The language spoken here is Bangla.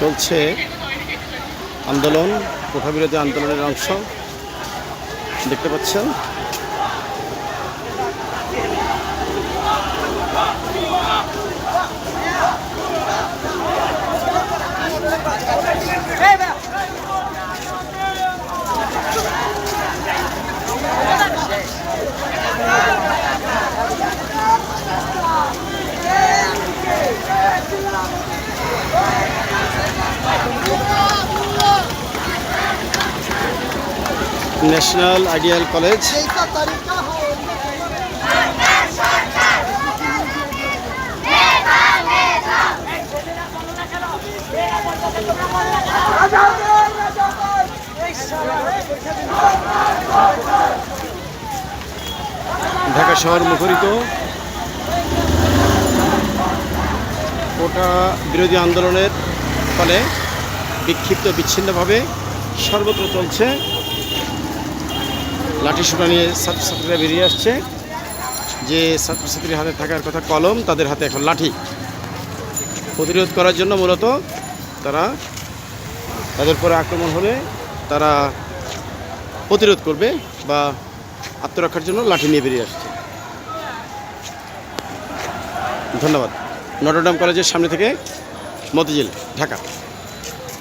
চলছে আন্দোলন কোঠাবিরোধী আন্দোলনের অংশ। দেখতে পাচ্ছেন? National ideal college. ঢাকা শহর মুখরিত। কোটা বিরোধী আন্দোলনের ফলে বিক্ষিপ্ত বিচ্ছিন্নভাবে সর্বত্র চলছে। লাঠি সোটা নিয়ে ছাত্রছাত্রীরা বেরিয়ে আসছে। যে ছাত্রছাত্রীর হাতে থাকার কথা কলম, তাদের হাতে এখন লাঠি। প্রতিরোধ করার জন্য মূলত তারা তাদের পরে আক্রমণ হলে তারা প্রতিরোধ করবে বা আত্মরক্ষার জন্য লাঠি নিয়ে বেরিয়ে আসছে। ধন্যবাদ। নটরডাম কলেজের সামনে থেকে মতিঝিল, ঢাকা।